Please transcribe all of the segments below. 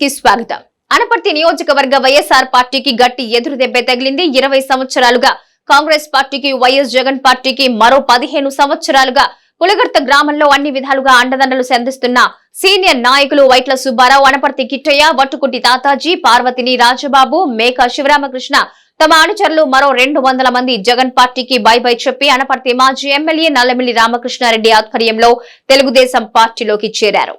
కి స్వాగతం. అనపర్తి నియోజకవర్గ వైఎస్ఆర్ పార్టీకి గట్టి ఎదురు దెబ్బ తగిలింది ఇరవై సంవత్సరాలుగా. కాంగ్రెస్ పార్టీకి వైఎస్ జగన్ పార్టీకి మరో పదిహేను సంవత్సరాలుగా. పులగర్త గ్రామంలో అన్ని విధాలుగా అండదండలు సంధిస్తున్న సీనియర్ నాయకులు వైట్ల సుబ్బారావు అనపర్తి కిట్టయ్య వట్టుకుట్టి తాతాజీ పార్వతిని రాజబాబు మేక శివరామకృష్ణ తమ అనుచరులు మరో రెండు వందల మంది జగన్ పార్టీకి బై బై చెప్పి అనపర్తి మాజీ ఎమ్మెల్యే నల్లమిల్లి రామకృష్ణారెడ్డి ఆధ్వర్యంలో తెలుగుదేశం పార్టీలోకి చేరారు.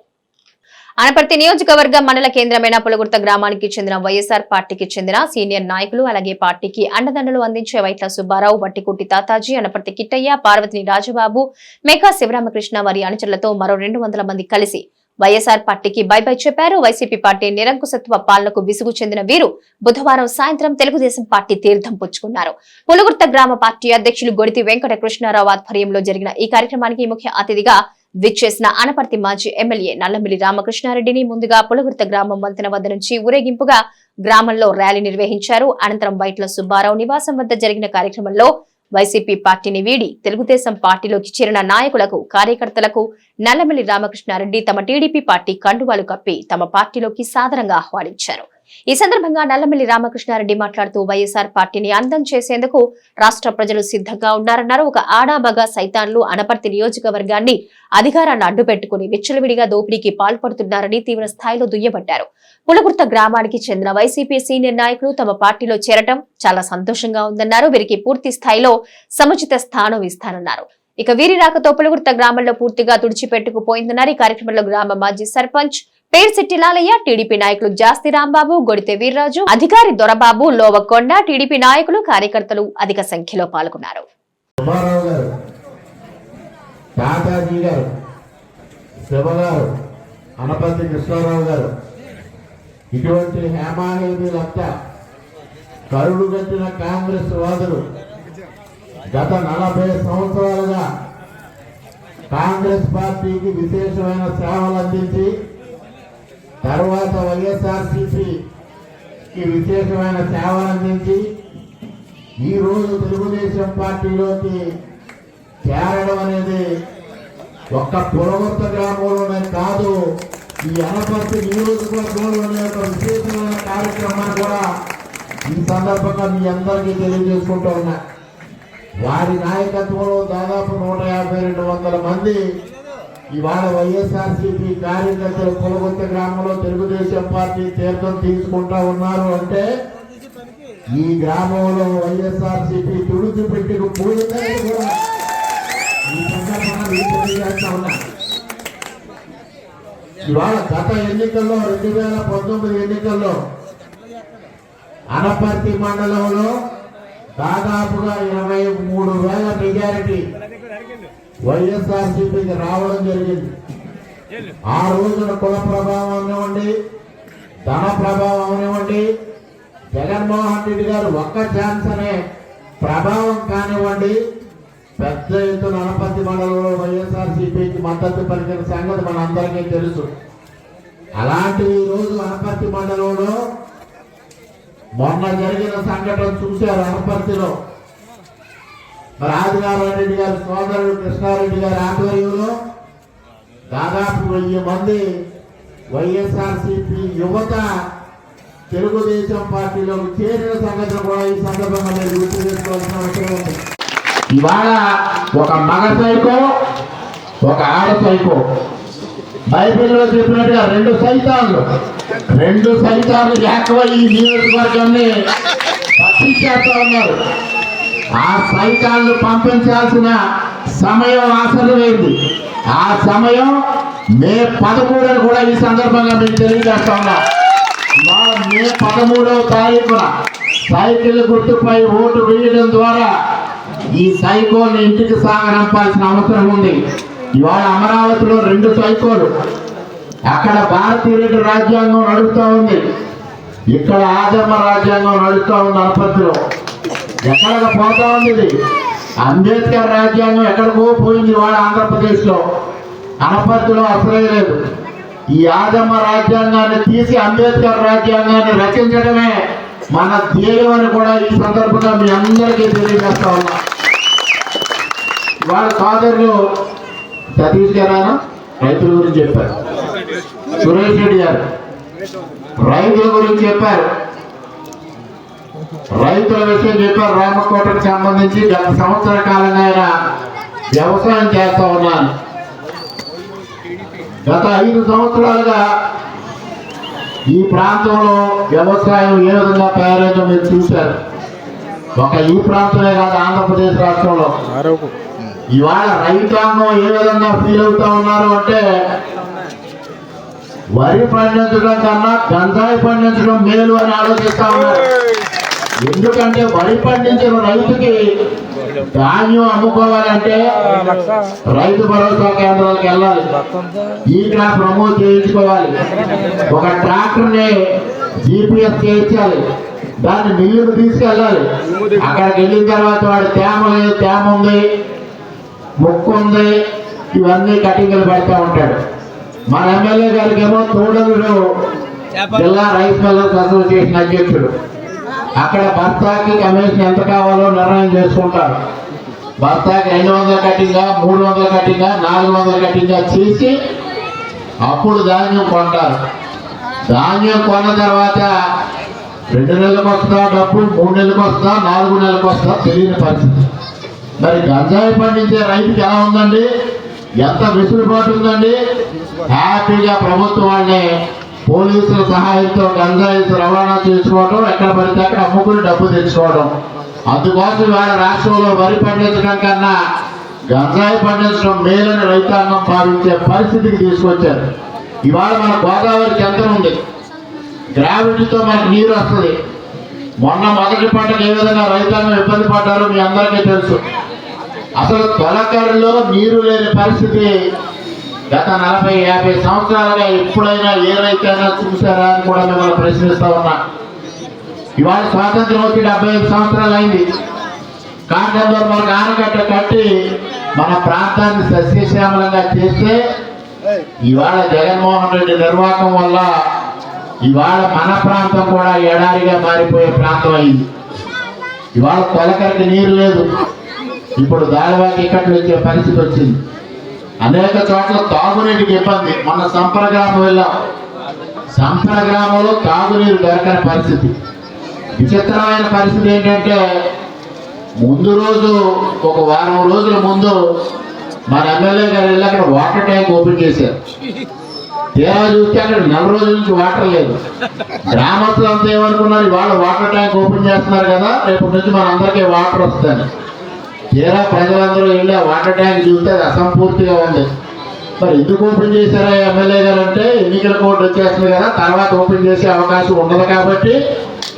అనపర్తి నియోజకవర్గ మండల కేంద్రమైన పులగుర్త గ్రామానికి చెందిన వైఎస్ఆర్ పార్టీకి చెందిన సీనియర్ నాయకులు అలాగే పార్టీకి అండదండలు అందించే వైట్ల సుబ్బారావు వట్టికుట్టి తాతాజీ అనపర్తి కిట్టయ్య పార్వతిని రాజబాబు మేకా శివరామకృష్ణ వారి అనుచరులతో మరో రెండు వందల మంది కలిసి వైఎస్ఆర్ పార్టీకి బై బై చెప్పారు. వైసీపీ పార్టీ నిరంకుశత్వ పాలనకు విసుగు చెందిన వీరు బుధవారం సాయంత్రం తెలుగుదేశం పార్టీ తీర్థం పుచ్చుకున్నారు. పులుగుర్త గ్రామ పార్టీ అధ్యక్షులు గొడితి వెంకట కృష్ణారావు ఆధ్వర్యంలో జరిగిన ఈ కార్యక్రమానికి ముఖ్య అతిథిగా విచ్చేసిన అనపర్తి మాజీ ఎమ్మెల్యే నల్లమిల్లి రామకృష్ణారెడ్డిని ముందుగా పులగుర్త గ్రామం వంతెన వద్ద నుంచి ఊరేగింపుగా గ్రామంలో ర్యాలీ నిర్వహించారు. అనంతరం వైట్ల సుబ్బారావు నివాసం వద్ద జరిగిన కార్యక్రమంలో వైసీపీ పార్టీని వీడి తెలుగుదేశం పార్టీలోకి చేరిన నాయకులకు కార్యకర్తలకు నల్లమిల్లి రామకృష్ణారెడ్డి తమ టీడీపీ పార్టీ కండువాలు కప్పి తమ పార్టీలోకి సాదరంగా ఆహ్వానించారు. ఈ సందర్భంగా నల్లమల్లి రామకృష్ణారెడ్డి మాట్లాడుతూ వైఎస్ఆర్ పార్టీని అందం చేసేందుకు రాష్ట్ర ప్రజలు సిద్ధంగా ఉన్నారన్నారు. ఒక ఆడాబగా సైతాన్లు అనపర్తి నియోజకవర్గాన్ని అధికారాన్ని అడ్డుపెట్టుకుని విచ్చలవిడిగా దోపిడీకి పాల్పడుతున్నారని తీవ్ర స్థాయిలో దుయ్యబట్టారు. పులగుర్త గ్రామానికి చెందిన వైసీపీ సీనియర్ నాయకులు తమ పార్టీలో చేరటం చాలా సంతోషంగా ఉందన్నారు. వీరికి పూర్తి స్థాయిలో సముచిత స్థానం ఇస్తానన్నారు. ఇక వీరి రాకతో పులగుర్త గ్రామంలో పూర్తిగా తుడిచిపెట్టుకుపోయిందన్నారు. ఈ కార్యక్రమంలో గ్రామ మాజీ సర్పంచ్ పేర్శెట్టి లాలయ్య టీడీపీ నాయకులు జాస్తి రాంబాబు గొడితే వీర్రాజు అధికారి దొరబాబు లోవకొండ టీడీపీ నాయకులు కార్యకర్తలు అధిక సంఖ్యలో పాల్గొన్నారు. అనపతి కృష్ణారావు గారు ఇటువంటి హేమాహేమీలంతా కరుడు కట్టిన కాంగ్రెస్ వాదులు గత నలభై సంవత్సరాలుగా కాంగ్రెస్ పార్టీకి విశేషమైన సేవలు అందించి తర్వాత వైఎస్ఆర్సీపీకి విశేషమైన సేవలు అందించి ఈ రోజు తెలుగుదేశం పార్టీలోకి చేరడం అనేది ఒక్క పురవర్త గ్రామంలోనే కాదు ఈ అనపర్తి నియోజకవర్గంలోనే ఒక విశేషమైన కార్యక్రమాన్ని కూడా ఈ సందర్భంగా మీ అందరికీ తెలియజేసుకుంటూ ఉన్నా. వారి నాయకత్వంలో దాదాపు నూట యాభై రెండు వందల మంది ఇవాళ వైఎస్ఆర్సీపీ కార్యకర్తలు పులగొత్త గ్రామంలో తెలుగుదేశం పార్టీ తీర్థం తీసుకుంటా ఉన్నారు అంటే ఈ గ్రామంలో వైఎస్ఆర్సీపీ తుడిచి పెట్టిన పోయిందని కూడా ఈ ఇవాళ గత ఎన్నికల్లో రెండు వేల పంతొమ్మిది ఎన్నికల్లో అనపర్తి మండలంలో దాదాపుగా ఇరవై మూడు వేల మెజారిటీ వైఎస్ఆర్సీపీకి రావడం జరిగింది. ఆ రోజున కుల ప్రభావం అవనివ్వండి ధన ప్రభావం అవనివ్వండి జగన్మోహన్ రెడ్డి గారు ఒక్క ఛాన్స్ అనే ప్రభావం కానివ్వండి పెద్ద ఎత్తున అనపర్తి మండలంలో వైఎస్ఆర్సీపీకి మద్దతు పలికిన సంగతి మనందరికీ తెలుసు. అలాంటి ఈ రోజు అనపర్తి మండలంలో మొన్న జరిగిన సంఘటన చూశారు అనపర్తిలో. మరి రెడ్డి గారి సోదరుడు కృష్ణారెడ్డి గారి ఆధ్వర్యంలో దాదాపు వెయ్యి మంది వైఎస్ఆర్సీపీ యువత తెలుగుదేశం పార్టీలోకి చేరిన సంఘటన కూడా ఈ సందర్భంగా మీరు గుర్తు చేసుకోవాల్సిన అవసరం ఉంది. ఇవాళ ఒక మగ సైకో ఒక ఆడ సైకో. బైబిల్లో చెప్పినట్టుగా రెండు సైతాన్లు రెండు సైతాన్లు ఏకమై ఈ నియోజకవర్గాన్ని పట్టించేస్తా ఉన్నారు. ఆ సైతాన్లు పంపించాల్సిన సమయం ఆసరమైంది ఆ సమయం మే పదమూడుని కూడా ఈ సందర్భంగా మీకు తెలియజేస్తా ఉన్నా. మే పదమూడవ తారీఖున సైకిల్ గుర్తుపై ఓటు వేయడం ద్వారా ఈ సైకోల్ని ఇంటికి సాగనంపాల్సిన అవసరం ఉంది. ఇవాళ అమరావతిలో రెండు సైకోలు. అక్కడ భారతీయ రెడ్డి రాజ్యాంగం నడుస్తూ ఉంది. ఇక్కడ ఆదమ రాజ్యాంగం నడుస్తూ ఉంది అనపతిలో ఎక్కడికి పోతా ఉంది అంబేద్కర్ రాజ్యాంగం ఎక్కడికో పోయింది వాళ్ళ ఆంధ్రప్రదేశ్లో? అనపర్తిలో అసలే లేదు. ఈ ఆదమ రాజ్యాంగాన్ని తీసి అంబేద్కర్ రాజ్యాంగాన్ని రచించడమే మన ధ్యేయం అని కూడా ఈ సందర్భంగా మీ అందరికీ తెలియజేస్తా ఉన్నా. వాళ్ళ ఫాదర్లు సతీష్ గారు రైతుల గురించి చెప్పారు. సురేష్ రెడ్డి గారు. రైతుల గురించి చెప్పారు. రైతుల విషయం చెప్పారు రామకోటకు సంబంధించి గత సంవత్సర కాలంగా ఆయన వ్యవసాయం చేస్తా ఉన్నాను. గత ఐదు సంవత్సరాలుగా ఈ ప్రాంతంలో వ్యవసాయం ఏ విధంగా తయారైందో మీరు చూశారు. ఒక ఈ ప్రాంతమే కాదు ఆంధ్రప్రదేశ్ రాష్ట్రంలో. ఇవాళ రైతాంగం ఏ విధంగా ఫీల్ అవుతా ఉన్నారు అంటే వరి పండించడం కన్నా గంజాయి పండించడం మేలు అని ఆలోచిస్తా ఉన్నారు. ఎందుకంటే వరి పండించిన రైతుకి ధాన్యం అమ్ముకోవాలంటే రైతు భరోసా కేంద్రాలకు వెళ్ళాలి. ఈ ప్రమోట్ చేయించుకోవాలి. ఒక ట్రాక్టర్ని జీపీఎస్ చేయించాలి. దాన్ని మిల్లుకు తీసుకెళ్ళాలి. అక్కడికి వెళ్ళిన తర్వాత వాడు తేమ లేదు తేమ ఉంది ముక్కు ఉంది ఇవన్నీ కటింగ్లు పెడతా ఉంటాడు. మన ఎమ్మెల్యే గారికి ఏమో తోడలుడు జిల్లా రైస్ మిల్లర్స్ అసోసియేషన్ అధ్యక్షుడు. అక్కడ భర్తకి కమిషన్ ఎంత కావాలో నిర్ణయం చేసుకుంటారు. భర్తకి రెండు వందల కట్టింగా మూడు వందల కట్టింగా నాలుగు వందల కట్టింగా చేసి అప్పుడు ధాన్యం కొంటారు. ధాన్యం కొన్న తర్వాత రెండు నెలలకు వస్తా డబ్బు మూడు నెలలకు వస్తా నాలుగు నెలలకు వస్తా తెలియని పరిస్థితి. మరి గంజాయి పండించే రైతుకి ఎలా ఉందండి? ఎంత వెసులుబాటు ఉందండి? హ్యాపీగా ప్రభుత్వం వాళ్ళని పోలీసుల సహాయంతో గంజాయి రవాణా చేసుకోవడం ఎక్కడ పడితే అక్కడ అమ్ముకుని డబ్బు తెచ్చుకోవడం అందుకోసం వాళ్ళ రాష్ట్రంలో వరి పండించడం కన్నా గంజాయి పండించడం మేలని రైతాంగం భావించే పరిస్థితికి తీసుకొచ్చారు. ఇవాళ మన గోదావరికి ఎంత ఉంది. గ్రావిటీతో మనకు నీరు వస్తుంది. మొన్న మొదటి పంటకు ఏ విధంగా రైతాంగం ఇబ్బంది పడ్డారో మీ అందరికీ తెలుసు. అసలు తొలకరిలో నీరు లేని పరిస్థితి గత నలభై యాభై సంవత్సరాలుగా ఎప్పుడైనా ఏ రైతైనా చూసారా అని కూడా మిమ్మల్ని ప్రశ్నిస్తా ఉన్నా. ఇవాళ స్వాతంత్రం వచ్చి డెబ్బై ఐదు సంవత్సరాలు అయింది. కాండంలో మనకు ఆనకట్ట కట్టి మన ప్రాంతాన్ని సస్యశ్యామలంగా చేస్తే ఇవాళ జగన్మోహన్ రెడ్డి నిర్వాహకం వల్ల ఇవాళ మన ప్రాంతం కూడా ఎడారిగా మారిపోయే ప్రాంతం అయింది. ఇవాళ తొలకరికి నీరు లేదు. ఇప్పుడు దానివాకి ఇక్కడికి వచ్చే పరిస్థితి వచ్చింది. అనేక చోట్ల తాగునీటికి ఇబ్బంది. మన సంపర గ్రామం వెళ్ళాం. సంపర గ్రామంలో తాగునీరు దొరకని పరిస్థితి. విచిత్రమైన పరిస్థితి ఏంటంటే ముందు రోజు ఒక వారం రోజుల ముందు మన ఎమ్మెల్యే గారు వెళ్ళి అక్కడ వాటర్ ట్యాంక్ ఓపెన్ చేశారు. తీరా చూస్తే అక్కడ నెల రోజుల నుంచి వాటర్ లేదు. గ్రామస్తులు అంతా ఏమనుకున్నారు? ఇవాళ వాటర్ ట్యాంక్ ఓపెన్ చేస్తున్నారు కదా రేపటి నుంచి మన అందరికీ వాటర్ వస్తుంది తీరా ప్రజలందరూ వెళ్ళి ఆ వాటర్ ట్యాంక్ చూస్తే అది అసంపూర్తిగా ఉంది. మరి ఎందుకు ఓపెన్ చేశారా ఎమ్మెల్యే గారు అంటే ఎన్నికల కోడ్ వచ్చేస్తుంది కదా తర్వాత ఓపెన్ చేసే అవకాశం ఉండదు కాబట్టి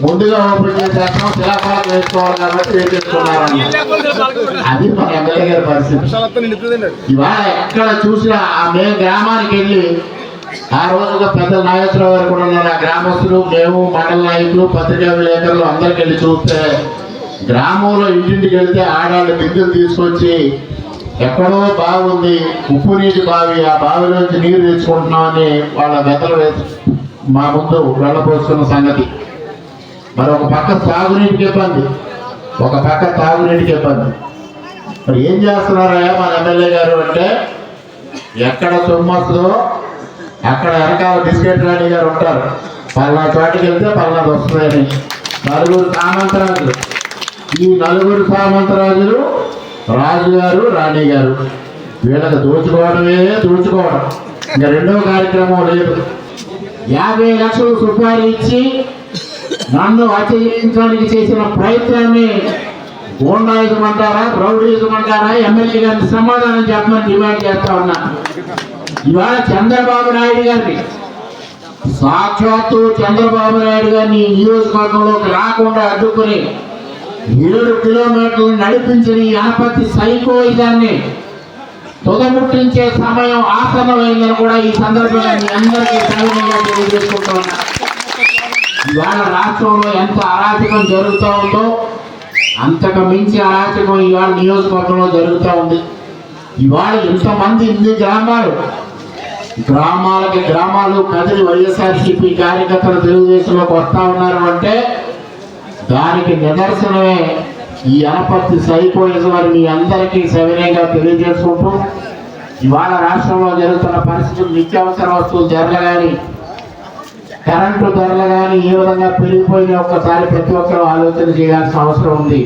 ముందుగా ఓపెన్ చేసేస్తాం శిలాఫలకం వేసుకోవాలి కాబట్టి వేసేసుకున్నారని అది మన ఎమ్మెల్యే గారి పరిస్థితి. ఇవాళ ఎక్కడ చూసినా ఆ మేము గ్రామానికి వెళ్ళి ఆ రోజుగా పెద్ద నాగేశ్వరరావు గారు కూడా ఉన్నారు. ఆ గ్రామస్తులు మేము మండల నాయకులు పత్రికా విలేకరులు అందరికి వెళ్ళి చూస్తే గ్రామంలో ఇంటింటికి వెళ్తే ఆడాళ్ళు బిందులు తీసుకొచ్చి ఎక్కడో బాగుంది ఉప్పు నీటి బావి ఆ బావిలోంచి నీరు తెచ్చుకుంటున్నామని వాళ్ళ వెతలు వేసి మా ముందు వెళ్ళబోస్తున్న సంగతి. మరి ఒక పక్క సాగునీటికి ఇబ్బంది ఒక పక్క తాగునీటికి ఇబ్బంది. మరి ఏం చేస్తున్నారా మన ఎమ్మెల్యే గారు అంటే ఎక్కడ సుమ్మస్తుందో అక్కడ వెనకాల బిస్కెట్ రాణి గారు ఉంటారు. పలానా చోటికి వెళ్తే పలానాది వస్తుందని. నలుగురు సామంతరాలు ఈ నలుగురు సామంతరాజులు రాజు గారు రాణి గారు వీళ్ళకి దోచుకోవడమే దోచుకోవడం. ఇంకా రెండో కార్యక్రమం లేదు యాభై లక్షలు సుపారీ ఇచ్చి నన్ను హత్యించడానికి చేసిన ప్రయత్నాన్ని గూండాయిజం అంటారా రౌడీజం అంటారా ఎమ్మెల్యే గారిని సమాధానం చెప్పమని డిమాండ్ చేస్తా ఉన్నా. ఇవాళ చంద్రబాబు నాయుడు గారిని సాక్షాత్తు చంద్రబాబు నాయుడు గారిని నియోజకవర్గంలోకి రాకుండా అడ్డుకుని ఏడు కిలోమీటర్లు నడిపించిన ఈ అనపతి సైకోయిజాన్ని తుదముట్టించే సమయం ఆసన్నమైందని కూడా ఈ సందర్భంగా మీ అందరికీ సవినయంగా తెలియజేసుకుంటూ ఉన్నా. ఇవాళ రాష్ట్రంలో ఎంత అరాచకం జరుగుతూ ఉందో అంతకు మించి అరాచకం ఇవాళ నియోజకవర్గంలో జరుగుతూ ఉంది. ఇవాళ ఇంతమంది ఇన్ని గ్రామాలు గ్రామాలకి గ్రామాలు కదిలి వైఎస్ఆర్సీపీ కార్యకర్తలు తెలుగుదేశంలోకి వస్తా ఉన్నారు అంటే దానికి నిదర్శనమే ఈ అనపత్తి సైకోయిజం అని మీ అందరికీ సవినయంగా తెలియజేసుకుంటూ ఇవాళ రాష్ట్రంలో జరుగుతున్న పరిస్థితులు నిత్యావసర వస్తువులు జరగగాని కరెంటు ధరలు కానీ ఏ విధంగా పెరిగిపోయినా ఒక్కసారి ప్రతి ఒక్కరూ ఆలోచన చేయాల్సిన అవసరం ఉంది.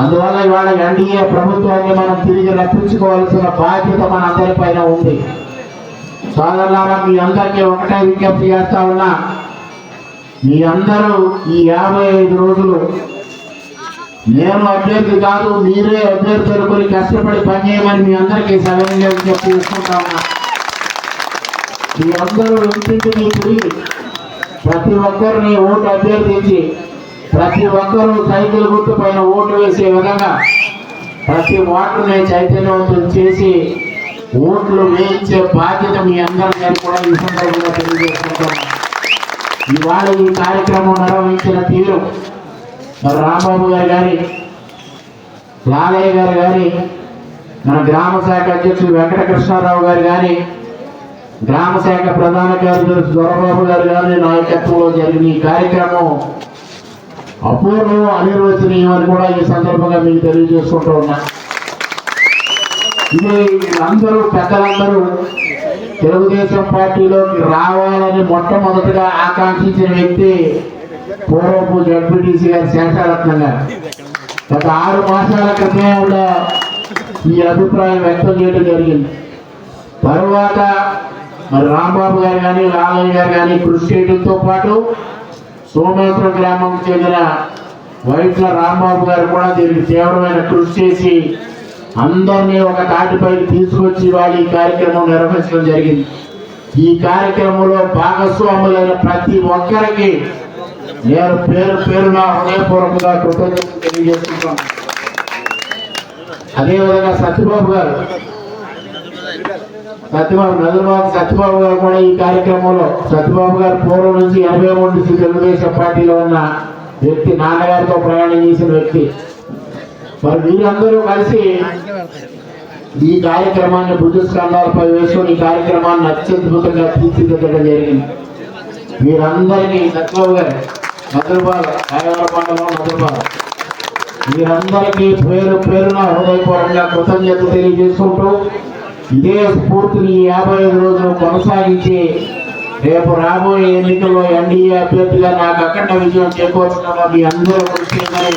అందువల్ల ఇవాళ ఎన్డీఏ ప్రభుత్వాన్ని మనం తిరిగి రప్పించుకోవాల్సిన బాధ్యత మన అందరిపైన ఉంది. సోదరులారా మీ అందరికీ ఒకటే విజ్ఞప్తి చేస్తా ఉన్నా మీ అందరూ ఈ యాభై ఐదు రోజులు నేను అభ్యర్థి కాదు మీరే అభ్యర్థి కొన్ని కష్టపడి పనిచేయమని మీ అందరికీ సవినయంగా చెప్పి ఇస్తుంటా ఉన్నా. మీ అందరూ ఇంటింటిని తిరిగి ప్రతి ఒక్కరిని ఓటు అభ్యర్థించి ప్రతి ఒక్కరూ సైకిల్ గుర్తు పైన ఓటు వేసే విధంగా ప్రతి ఓటుని చైతన్యవంతం చేసి ఓట్లు వేయించే బాధ్యత మీ అందరి కూడా ఈ సందర్భంగా ఇవాళ ఈ కార్యక్రమం నిర్వహించిన తీరు మరి రాంబాబు గారు కానీ లాలయ్య గారు కానీ మన గ్రామ శాఖ అధ్యక్షులు వెంకటకృష్ణారావు గారు కానీ గ్రామ శాఖ ప్రధాన కార్యదర్శి దొరబాబు గారు కానీ నాయకత్వంలో జరిగిన ఈ కార్యక్రమం అపూర్వం అనిర్వచనీయం అని కూడా ఈ సందర్భంగా మీకు తెలియజేసుకుంటూ ఉన్నా. ఇది అందరూ పెద్దలందరూ తెలుగుదేశం పార్టీలోకి రావాలని మొట్టమొదటిగా ఆకాంక్షించిన వ్యక్తి పూర్వపు జడ్పీటీసీ గారి శేషారత్న గారు. గత ఆరు మాసాల క్రితమే కూడా ఈ అభిప్రాయం వ్యక్తం చేయడం జరిగింది. తరువాత మరి రాంబాబు గారు కానీ లాలయ్య గారు కానీ కృషి చేయడంతో పాటు సోమేశ్వర గ్రామం చెందిన వైట్ల రాంబాబు గారు కూడా దీనికి తీవ్రమైన కృషి చేసి అందరినీ ఒక తాటిపై తీసుకొచ్చి వాళ్ళు ఈ కార్యక్రమం నిర్వహించడం జరిగింది. ఈ కార్యక్రమంలో భాగస్వాములైన ప్రతి ఒక్కరికి నేను పేరు పేరున హృదయపూర్వకంగా కృతజ్ఞతలు తెలియజేస్తున్నాను. అదేవిధంగా సత్యబాబు గారు సత్యబాబు నదులబాబు సత్యబాబు గారు కూడా ఈ కార్యక్రమంలో సత్యబాబు గారు పూర్వం నుంచి ఎనభై మూడు నుంచి తెలుగుదేశం పార్టీలో ఉన్న వ్యక్తి నాన్నగారితో ప్రయాణం చేసిన వ్యక్తి. మరి మీరందరూ కలిసి ఈ కార్యక్రమాన్ని భుజస్కంధాలపై వేసుకొని ఈ కార్యక్రమాన్ని అత్యద్భుతంగా తీర్చిదిద్దడం జరిగింది. మీరందరినీ సత్యబాబు గారు మధురపాల రాయవర మండలం మధురపాల మీరందరికీ పేరు పేరున హృదయపూర్వకంగా కృతజ్ఞత తెలియజేసుకుంటూ ఇదే స్ఫూర్తిని యాభై ఐదు రోజులు కొనసాగించి రేపు రాబోయే ఎన్నికల్లో ఎన్డీఏ అభ్యర్థిగా నాకు అఖండ విజయం చేకూర్చడంలో మీ అందరూ కృషి చేయమని